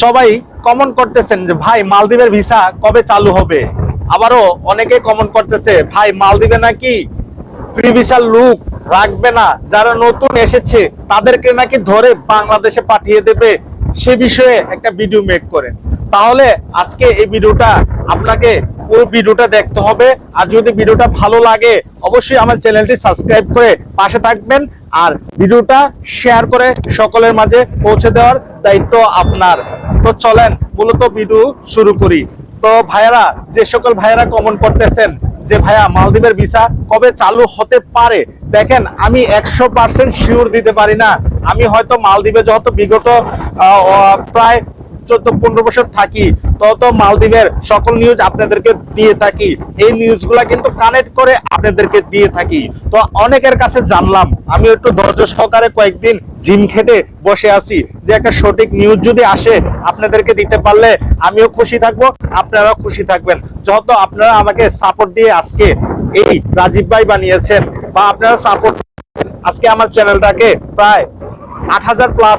সবাই কমন করতেছেন যে, ভাই, মালদ্বীপের ভিসা কবে চালু হবে? আবারও অনেকে কমন করতেছে, ভাই, মালদ্বীপে নাকি ফ্রি ভিসার লুক রাখবে না, যারা নতুন এসেছে, তাদেরকে নাকি ধরে বাংলাদেশে পাঠিয়ে দেবে? সে বিষয়ে একটা ভিডিও মেক করেন। তাহলে আজকে এই ভিডিওটা আপনাকে পুরো ভিডিওটা দেখতে হবে। আর যদি ভিডিওটা ভালো লাগে, অবশ্যই আমার চ্যানেলটি সাবস্ক্রাইব করে পাশে থাকবেন। আর ভিডিওটা শেয়ার করে সকলের মাঝে পৌঁছে দেওয়ার দায়িত্ব আপনার। তো চলেন, মূলত ভিডিও শুরু করি। তো ভাইয়ারা, যে সকল ভাইয়ারা কমন করতেছেন যে, ভাইয়া, মালদ্বীপের ভিসা কবে চালু হতে পারে? দেখেন, আমি একশো পার্সেন্ট শিওর দিতে পারি না। আমি হয়তো মালদ্বীপে যত বিগত প্রায় চোদ্দ পনেরো বছর থাকি, তত মালদ্বীপের সকল নিউজ আপনাদেরকে দিয়ে থাকি। এই নিউজগুলা কিন্তু কানেক্ট করে আপনাদেরকে দিয়ে থাকি। তো অনেকের কাছে জানলাম আমি একটু ধৈর্য সহকারে কয়েকদিন জিম খেটে বসে আছি, যে একটা সঠিক নিউজ যদি আসে আপনাদেরকে দিতে পারলে আমিও খুশি থাকব, আপনারাও খুশি থাকবেন। যত আপনারা আমাকে সাপোর্ট দিয়ে আজকে এই রাজীব ভাই বানিয়েছেন, বা আপনারা সাপোর্ট আজকে আমার চ্যানেলটাকে প্রায় আট হাজার প্লাস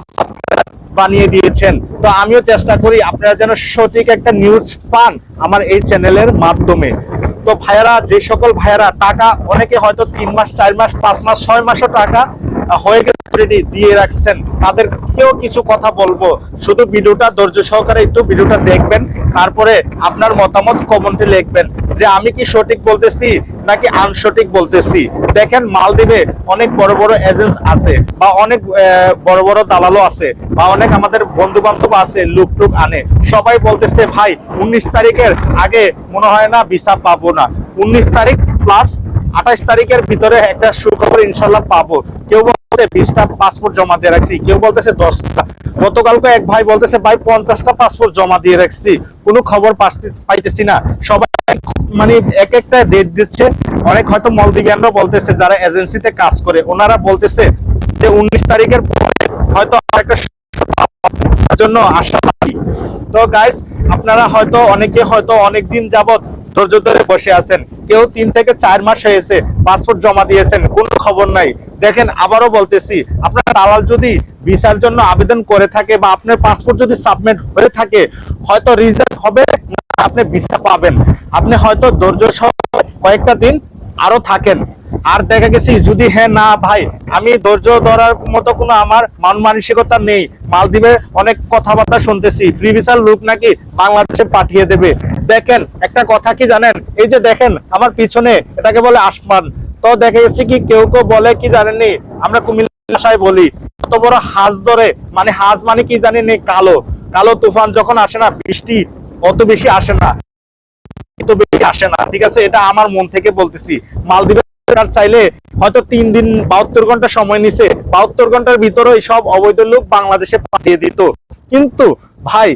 বানিয়ে দিয়েছেন। তো আমিও চেষ্টা করি আপনারা যেন সঠিক একটা নিউজ পান আমার এই চ্যানেলের মাধ্যমে। তো ভাইয়ারা, যে সকল ভাইয়ারা, টাকা অনেকে হয়তো তিন মাস, চার মাস, পাঁচ মাস, ছয় মাসও টাকা হয়ে গেছে দিয়ে রাখছেন। তাদেরকেও কিছু কথা বলব। শুধু ভিডিওটা ধৈর্য সহকারে একটু ভিডিওটা দেখবেন। তারপরে আপনার মতামত কমেন্টে লিখবেন। যে আমি কি সঠিক বলতেছি নাকি আনসঠিক বলতেছি? দেখেন মালদ্বীপে অনেক বড় বড় এজেন্স আছে বা অনেক বড় বড় দালালও আছে বা অনেক আমাদের বন্ধু বান্ধব আছে লুক টুক আনে। সবাই বলতেছে, ভাই, উনিশ তারিখের আগে মনে হয় না ভিসা পাবো না। উনিশ তারিখ প্লাস আঠাশ তারিখের ভিতরে একটা সুখবর ইনশাল্লাহ পাবো। কেউ বলতেছে, বিশটা পাসপোর্ট জমা দিয়ে রাখছি। কেউ বলতেছে, দশটা। গতকালকে এক ভাই বলতেছে, ভাই, পঞ্চাশটা পাসপোর্ট জমা দিয়ে রাখছি। কোনো খবর পাইতেছি না। সবাই মানে এক একটা ডেট দিচ্ছে। অনেক হয়তো মলদিবিয়ানরা বলতেছে, যারা এজেন্সিতে কাজ করে, ওনারা বলতেছে যে উনিশ তারিখের পরে হয়তো একটা জন্য তো গাইস আপনারা হয়তো অনেকে হয়তো অনেক দিন যাবত ধৈর্য ধরে বসে আছেন। কেউ তিন থেকে চার মাস হয়েছে পাসপোর্ট জমা দিয়েছেন, কোনো খবর নাই। দেখেন, আবারও বলতেছি, আপনার দালাল যদি ভিসার জন্য আবেদন করে থাকে বা আপনার পাসপোর্ট যদি সাবমিট হয়ে থাকে, হয়তো রিজাল্ট হবে আপনি ভিসা পাবেন। আপনি হয়তো ধৈর্য সহ কয়েকটা দিন আরও থাকেন। আর দেখা গেছি, যদি হ্যাঁ না, ভাই, আমি ধৈর্য ধরার মতো কোনো আমার মান মানসিকতা নেই। মালদ্বীপে অনেক কথাবার্তা শুনতেছি। প্রিভিসার লোক নাকি বাংলাদেশে পাঠিয়ে দেবে। দেখেন, একটা কথা কি জানেন? এই যে দেখেন, আমার পিছনে এটাকে বলে আসমান। তো দেখা গেছে কি, কেউ কেউ বলে কি জানেননি? আমরা কুমিল্লা বলি কত বড় হাজ ধরে। মানে হাজ মানে কি জানি নেই কালো। কালো তুফান যখন আসে না, বৃষ্টি অত বেশি আসে না। এত বেশি আসে না। ঠিক আছে? এটা আমার মন থেকে বলতেছি। মালদ্বীপের চাইলে হয়তো তিন দিন বাহাত্তর ঘণ্টা সময় নিছে। বাহাত্তর ঘণ্টার ভিতরে সব অবৈধ লোক বাংলাদেশে পাঠিয়ে দিত। কিন্তু ভাই,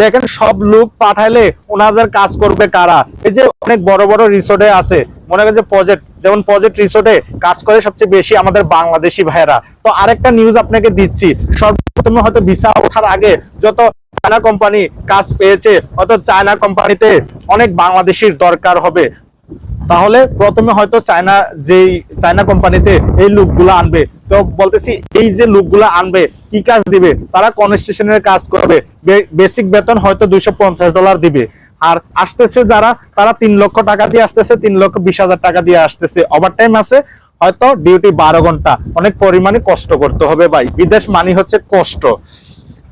দেখেন সব লোক পাঠাইলে ওনাদের কাজ করবে কারা? এই যে অনেক বড় বড় রিসোর্টে আছে। মনে করেন যে প্রজেক্ট যেমন প্রজেক্ট রিসোর্টে কাজ করে সবচেয়ে বেশি আমাদের বাংলাদেশি ভাইয়েরা। তো আরেকটা নিউজ আপনাকে দিচ্ছি। সর্বপ্রথমে হয়তো ভিসা ওঠার আগে যত চায়না কোম্পানি কাজ পেয়েছে হয়তো চায়না কোম্পানিতে অনেক বাংলাদেশির দরকার হবে। তাহলে প্রথমে হয়তো চায়না যেই চায়না কোম্পানিতে এই লুকগুলো আনবে। তো বলতেছি, এই যে লুকগুলো আনবে, কি কাজ দিবে? তারা কনস্ট্রাকশনের কাজ করবে। বেসিক বেতন হয়তো দুইশো পঞ্চাশ ডলার দিবে। আর আসতেছে যারা, তারা তিন লক্ষ টাকা দিয়ে আসতেছে, তিন লক্ষ বিশ হাজার টাকা দিয়ে আসতেছে। ওভার টাইম আছে, হয়তো ডিউটি বারো ঘণ্টা। অনেক পরিমাণে কষ্ট করতে হবে ভাই। বিদেশ মানি হচ্ছে কষ্ট।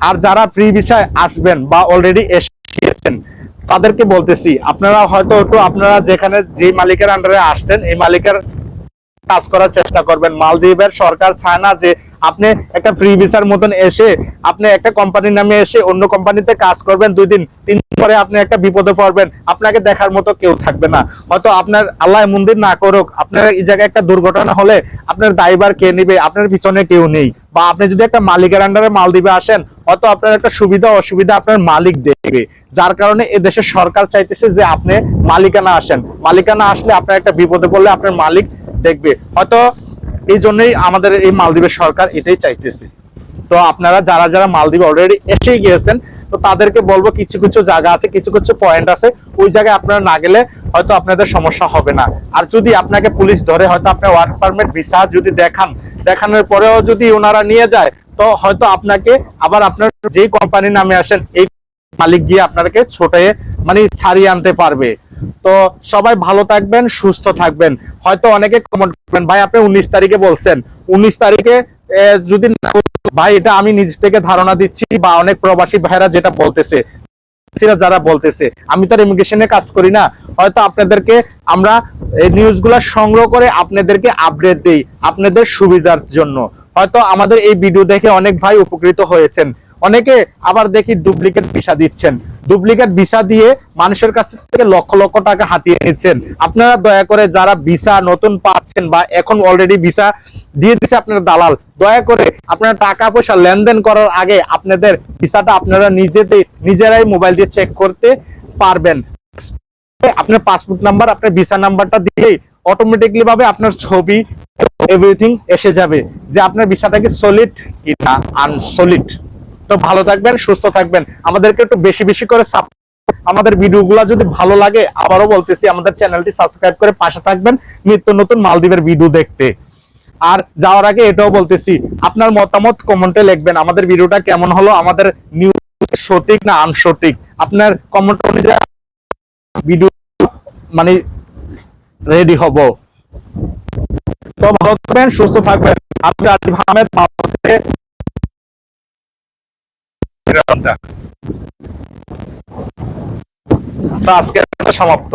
আর যারা ফ্রি ভিসায় আসবেন বা অলরেডি এসেছেন, তাদেরকে বলতেছি, আপনারা হয়তো একটু, আপনারা যেখানে যে মালিকের আন্ডারে আসছেন, এই মালিকের কাজ করার চেষ্টা করবেন। মালদ্বীপের সরকার চায় না যে আপনি একটা ফ্রি ভিসার মতন এসে আপনি একটা কোম্পানির নামে এসে অন্য কোম্পানিতে কাজ করবেন, দুই দিন, তিন দিন পরে আপনি একটা বিপদে পড়বেন, আপনাকে দেখার মতো কেউ থাকবে না। হয়তো আপনার আল্লাহ মন্দির না করুক, আপনার এই জায়গায় একটা দুর্ঘটনা হলে আপনার দায়ভার কে নিবে, আপনার পিছনে কেউ নেই। বা আপনি যদি একটা মালিকের আন্ডারে মালদ্বীপে আসেন, হয়তো আপনার একটা সুবিধা, অসুবিধা আপনার মালিক দেখবে যার কারণে এ দেশের সরকার চাইতেছে যে আপনি মালিকানা আসেন। মালিকানা আসলে আপনার একটা বিপদে পড়লে আপনার মালিক দেখবে। হয়তো এই জন্যই আমাদের এই মালদ্বীপের সরকার এটাই চাইতেছে। তো আপনারা যারা যারা মালদ্বীপ অলরেডি এসে গিয়েছেন, তো তাদেরকে বলব কিছু কিছু জায়গা আছে, কিছু কিছু পয়েন্ট আছে, ওই জায়গায় আপনারা না গেলে হয়তো আপনাদের সমস্যা হবে না। আর যদি আপনাকে পুলিশ ধরে হয়তো আপনার ওয়ার্ক পারমিট ভিসা যদি দেখান, দেখানোর পরেও যদি ওনারা নিয়ে যায়, তো হয়তো আপনাকে আবার আপনার যেই কোম্পানির নামে আসেন, এই মালিক গিয়ে আপনাকে ছোটে মানে ছাড়িয়ে আনতে পারবে। তো সবাই ভালো থাকবেন, সুস্থ থাকবেন। হয়তো অনেকে কমেন্ট করবেন, ভাই, আপনি উনিশ তারিখে বলছেন। উনিশ তারিখে যদি ভাই, এটা আমি নিজ থেকে ধারণা দিচ্ছি বা অনেক প্রবাসী ভাইরা যেটা বলতেছে যারা বলতেছে, আমি তো ইমিগ্রেশনে কাজ করি না। হয়তো আপনাদেরকে আমরা এই নিউজগুলো সংগ্রহ করে আপনাদেরকে আপডেট দেই, আপনাদের সুবিধার জন্য। হয়তো আমাদের এই ভিডিও দেখে অনেক ভাই উপকৃত হয়েছেন। অনেকে আবার দেখি ডুপ্লিকেট ভিসা দিচ্ছেন। ডুপ্লিকেট ভিসা দিয়ে মানুষের কাছ থেকে লক্ষ লক্ষ টাকা হাতিয়ে নিচ্ছেন। আপনারা দয়া করে যারা ভিসা নতুন পাচ্ছেন বা এখন অলরেডি ভিসা দিয়ে দিচ্ছে আপনার দালাল, দয়া করে আপনারা টাকা পয়সা লেনদেন করার আগে আপনাদের ভিসাটা আপনারা নিজেদের নিজেরাই মোবাইল দিয়ে চেক করতে পারবেন। আপনার পাসপোর্ট নাম্বার, আপনার ভিসা নাম্বারটা দিয়েই অটোমেটিকলি ভাবে আপনার ছবি এভরিথিং এসে যাবে যে আপনার ভিসাটা কি সলিড কি না আনসলিড তো ভালো থাকবেন, সুস্থ থাকবেন। আমাদেরকে একটু বেশি বেশি করে আমাদের ভিডিওগুলো যদি ভালো লাগে, আবারও বলতেছি, আমাদের চ্যানেলটি সাবস্ক্রাইব করে পাশে থাকবেন। নিত্য নতুন মালদ্বীপের ভিডিও দেখতে। আর যাওয়ার আগে এটাও বলতেছি, আপনার মতামত কমেন্টে লিখবেন, আমাদের ভিডিওটা কেমন হলো, আমাদের নিউজ সঠিক না আনসঠিক আপনার কমেন্ট অনুযায়ী ভিডিও মানে রেডি হব। তো ভালো থাকবেন, সুস্থ থাকবেন। আপনি আজিব আহমেদ মালদা থেকে তো আজকে সমাপ্ত।